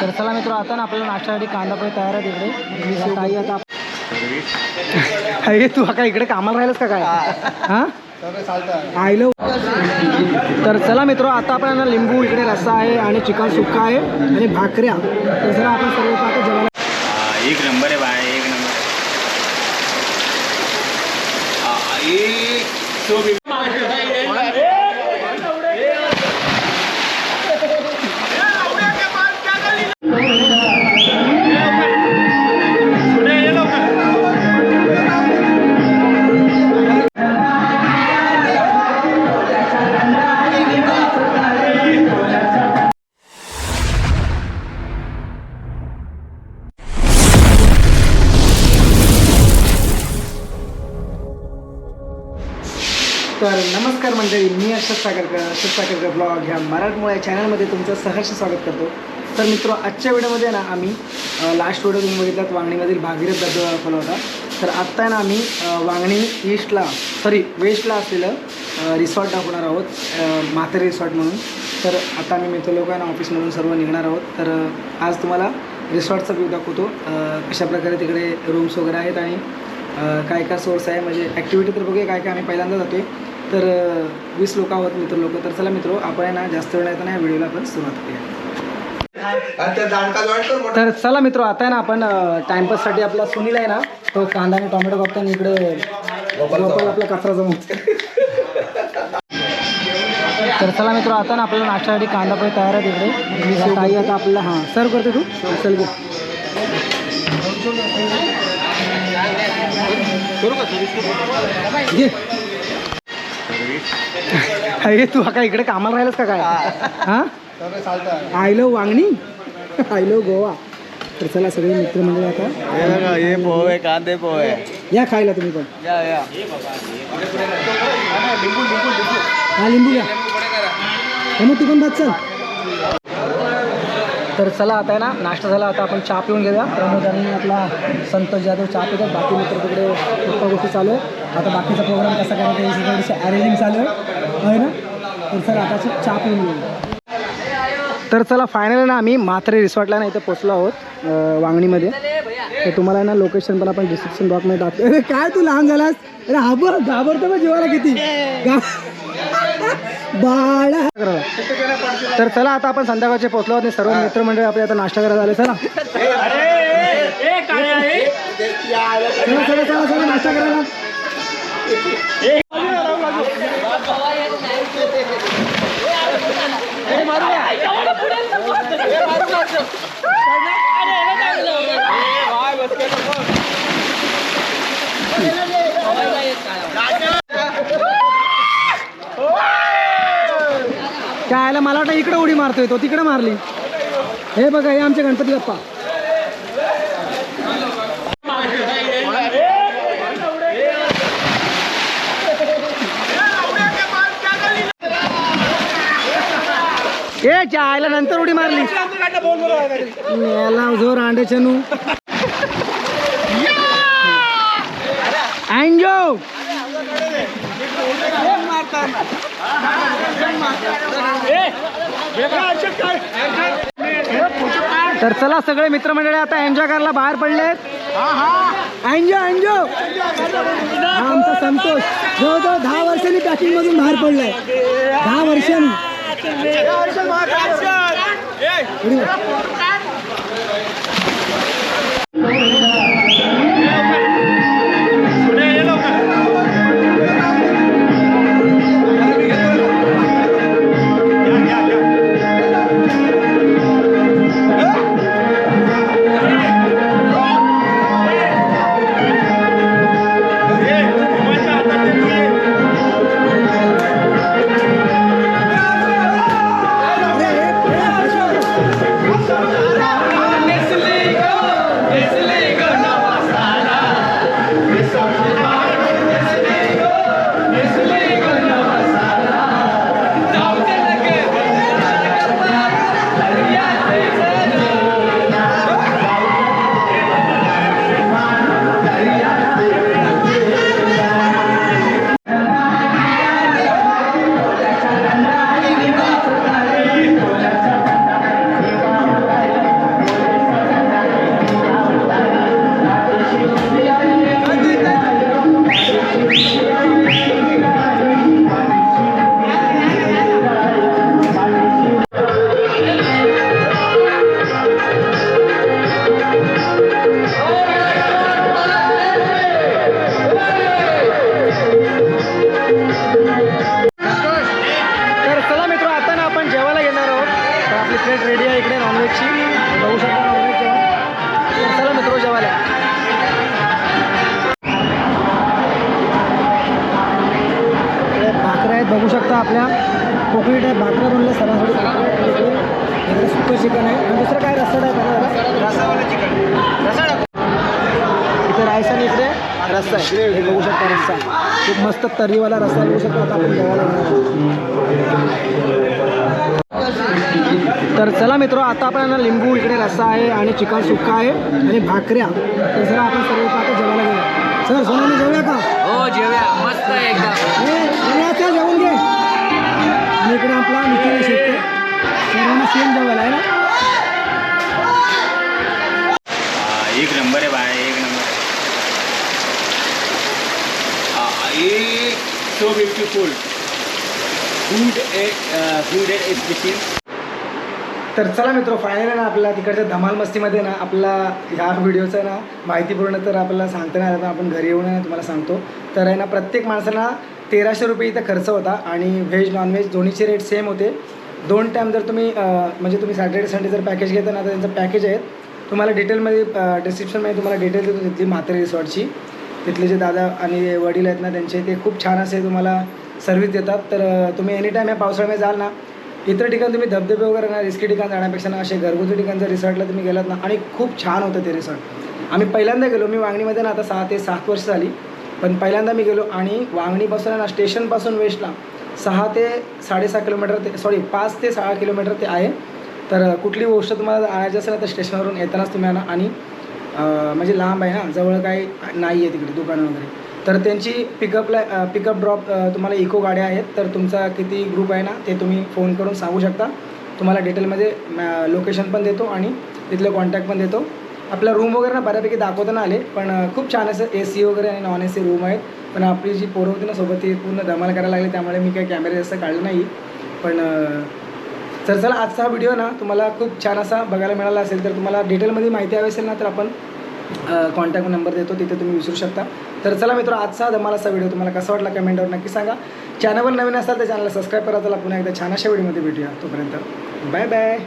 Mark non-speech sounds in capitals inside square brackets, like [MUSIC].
तर चला मित्र आता ना आपल्याला नाश्त्यासाठी कांदा पोहे तयार आहे तिकडे काही आता अरे तू का इकडे कामाला राहिलास का काय? हां? आयलो तर चला मित्र आता आपण लिंबू इकडे रस्सा आहे आणि चिकन सुक्का आहे आणि भाकऱ्या. तर चला आपण सर्व आता जेवायला. एक नंबर आहे बाय एक नंबर तर नमस्कार मंडळी. मी अक्षत सागरकर अक्षत सागरकर ब्लॉग ह्या मराठमोळ्या चॅनलमध्ये तुमचं सहर्ष स्वागत करतो. तर मित्र आजच्या व्हिडिओमध्ये ना आम्ही लास्ट व्हिडिओ तुम्ही बघितलात वांगणीमधील भागीरथ धबधबा दाखवला होता. तर आत्ता आहे ना आम्ही वांगणी ईस्टला सॉरी वेस्टला असलेलं रिसॉर्ट दाखवणार आहोत अ, म्हातारी रिसॉर्ट म्हणून. तर आता आम्ही मित्र लोकांना ऑफिसमधून सर्व निघणार आहोत. तर आज तुम्हाला रिसॉर्टचा व्ह्यू दाखवतो. कशाप्रकारे तिकडे रूम्स वगैरे आहेत आणि काय काय सोर्स आहे. म्हणजे ॲक्टिव्हिटी तर बघूया काय काय आम्ही पहिल्यांदा जातो आहे तर वीस लोक आहोत मित्र लोक. तर चला मित्र आपण आहे ना जास्त वेळ नाही व्हिडिओला आपण सुरुवात करूया. तर चला मित्र आता आहे ना आपण टाइमपाससाठी आपला सुनील आहे ना तो कांदा आणि टोमॅटो कापताना इकडे आपला कचरा जमू तर चला मित्र आता ना आपल्याला नाश्त्यासाठी कांदा पोहे तयार आहे तिकडे काही आता आपल्याला हां सर्व करते तू. चल घे. घे. [LAUGHS] अरे तू का इकडे कामाला राहिलस का काय? हा. आयलो वांगणी? [LAUGHS] आयलो गोवा. तर चला सगळे आता. हे बघा हे पोहे कांदे पोहे. या खायला तुम्ही पण. या या. हा लिंबू घ्या. हा मग तू पण भात चल. तर चला आता आहे ना नाश्ता झाला आता आपण चहा पिऊन घेऊया. प्रमोद आणि आपला संतोष जाधव चहा पितात. बाकी मित्र तिकडे गोष्टी चालू आहे आता बाकीचा प्रोग्राम कसा करायचा याची थोडीशी अरेंजिंग चालू आहे ना? तर चला आता चहा पिऊन घेऊया तर चला फायनल ना आम्ही. म्हात्रे रिसॉर्टला ना इथे पोचलो आहोत वांगणीमध्ये. तर तुम्हाला ना लोकेशन पण आपण डिस्क्रिप्शन बॉक्समध्ये टाकतो. अरे काय तू लहान झालास? अरे हाबर घाबरतो का जीवाला किती? बाळा. तर चला आता आपण संध्याकाळचे पोहोचलो आहोत. सर्व मित्रमंडळी आपले आता नाश्ता करायला आले. चला चला चला चला नाश्ता करायला. काय आला? मला वाटतं इकडे उडी मारतोय तो तिकडे मारली. हे बघा हे आमचे गणपती बाप्पा. ए जायला नंतर उडी मारली. याला जोर अंड्याच्या नू अँजो तर चला सगळे मित्रमंडळी आता एन्जॉय करायला बाहेर पडले अँजो अँजो आमचा संतोष. जवळजवळ दहा वर्षांनी पॅकिंग मधून बाहेर पडलाय. दहा वर्षांनी. उडी बघू शकता जेवण चला मित्र जेवायला. भाकऱ्या आहेत बघू शकता आपल्या. कोकणी टाईप भाकऱ्या बनल्या सरासरी भाकऱ्या सुकं चिकन आहे. आणि दुसरं काय? रस्सा टाईप आहे ना रसावाला चिकन. इथे राईस आणि इकडे रस्सा आहे. हे बघू शकता रस्सा. खूप मस्त तर्रीवाला रस्सा बघू शकता. आता आपण जेवायला. तर चला मित्र आता आपण ना लिंबू इकडे रस्सा आहे आणि चिकन सुक्का आहे आणि भाकऱ्या. तर चला आपण सर्व आता जेवायला घेऊया सर सोनाली जेवूया का? हो जेव्या. मस्त आहे एकदम. ए, अरे आता जेवून घे. आणि इकडे आपला निखिल शेट्टे. सर्वांना सेम जेवायला आहे ना? हा, एक नंबर आहे बाय एक नंबर हा, एक so beautiful food food special तर चला मित्र फायनल ना आपल्या तिकडच्या धमाल मस्तीमध्ये ना आपला ह्या व्हिडिओचं ना माहितीपूर्ण तर आपल्याला सांगता नाही आलं आपण घरी येऊन तुम्हाला सांगतो. तर आहे ना प्रत्येक माणसाला तेराशे रुपये इथं खर्च होता आणि व्हेज नॉनव्हेज दोन्हीचे रेट सेम होते. दोन टाईम जर तुम्ही म्हणजे तुम्ही सॅटर्डे संडे जर पॅकेज घेता ना तर त्यांचं पॅकेज आहेत तुम्हाला डिटेलमध्ये डिस्क्रिप्शनमध्ये तुम्हाला डिटेल देतो तिथली म्हातारी रिसॉर्टची तिथले जे दादा आणि वडील आहेत ना त्यांचे ते खूप छान असे तुम्हाला सर्व्हिस देतात. तर तुम्ही एनी टाईम या पावसाळ्यामध्ये जाल ना इतर ठिकाणी तुम्ही धबधबे वगैरे ना रिस्की ठिकाण जाण्यापेक्षा ना असे घरगुती ठिकाणच्या रिसॉर्टला तुम्ही गेलात ना आणि खूप छान होतं ते रिसॉर्ट आम्ही पहिल्यांदा गेलो मी वांगणीमध्ये ना आता सहा ते सात वर्ष झाली. पण पहिल्यांदा मी गेलो आणि वांगणीपासून आहे ना स्टेशनपासून वेस्टला सहा ते साडेसहा किलोमीटर ते सॉरी पाच ते सहा किलोमीटर ते आहे. तर कुठली गोष्ट तुम्हाला आणायची असेल तर स्टेशनवरून येतानाच तुम्ही आणा. आणि म्हणजे लांब आहे ना जवळ काही नाही आहे तिकडे दुकानं वगैरे. तर त्यांची पिकअपला पिकअप ड्रॉप तुम्हाला इको गाड्या आहेत. तर तुमचा किती ग्रुप आहे ना ते तुम्ही फोन करून सांगू शकता. तुम्हाला डिटेलमध्ये लोकेशन पण देतो आणि तिथले कॉन्टॅक्ट पण देतो. आपला रूम वगैरे ना बऱ्यापैकी दाखवताना आले पण खूप छान असं ए सी वगैरे आणि नॉन ए सी रूम आहेत. पण आपली जी पोरं होती ना सोबत ती पूर्ण धमाल करायला लागली. त्यामुळे मी काही कॅमेरे जास्त काढले नाही. पण अं, तर चला आजचा हा व्हिडिओ ना तुम्हाला खूप छान असा बघायला मिळाला असेल तर तुम्हाला डिटेलमध्ये माहिती हवी असेल ना तर आपण कॉन्टॅक्ट नंबर देतो तिथे तुम्ही विसरू शकता. तर चला मित्र आजचा धमालाचा असा व्हिडिओ तुम्हाला कसा वाटला कमेंटवर नक्की सांगा. चॅनलवर नवीन असाल तर चॅनलला सबस्क्राईब करा. चला पुन्हा एकदा छान अशा व्हिडिओमध्ये भेटूया. तोपर्यंत बाय बाय